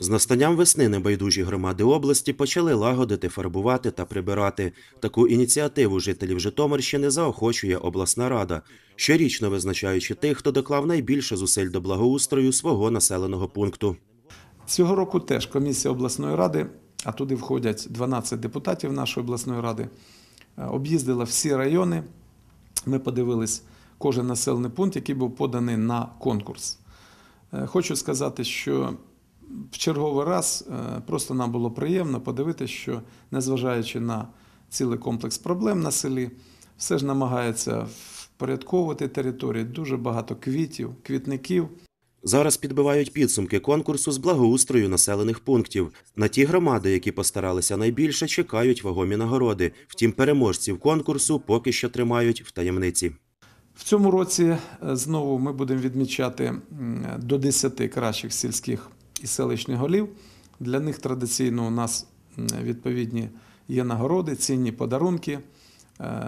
З настанням весни небайдужі громади області почали лагодити, фарбувати та прибирати. Таку ініціативу жителів Житомирщини заохочує обласна рада, щорічно визначаючи тих, хто доклав найбільше зусиль до благоустрою свого населеного пункту. Цього року теж комісія обласної ради, а туди входять 12 депутатів нашої обласної ради, е, об'їздила всі райони. Ми подивились кожен населений пункт, який був поданий на конкурс. Е, Хочу сказати, що в черговий раз е, просто нам було приємно подивитися, що незважаючи на цілий комплекс проблем на селі, все ж намагається впорядковувати території, дуже багато квітів, квітників. Зараз підбивають підсумки конкурсу з благоустрою населених пунктів. На ті громади, які постаралися найбільше, чекають вагомі нагороди. Втім, переможців конкурсу поки що тримають в таємниці. В цьому році е, знову ми будемо відмічати до 10 кращих сільських і селищних голів. Для них традиційно у нас відповідні є нагороди, цінні подарунки, е,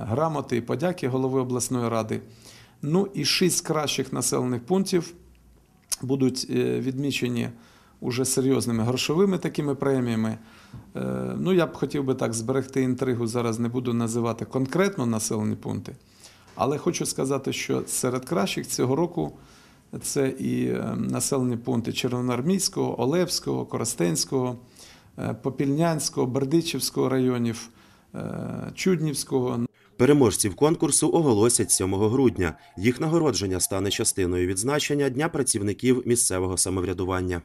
грамоти і подяки голови обласної ради. Ну і шість кращих населених пунктів будуть е, відмічені уже серйозними грошовими такими преміями. Ну, я б хотів би так зберегти інтригу, зараз не буду називати конкретно населені пункти. Але хочу сказати, що серед кращих цього року це і е, населені пункти Червоноармійського, Олевського, Коростенського, е, Попільнянського, Бердичівського районів, е, Чуднівського. Переможців конкурсу оголосять 7 грудня. Їх нагородження стане частиною відзначення Дня працівників місцевого самоврядування.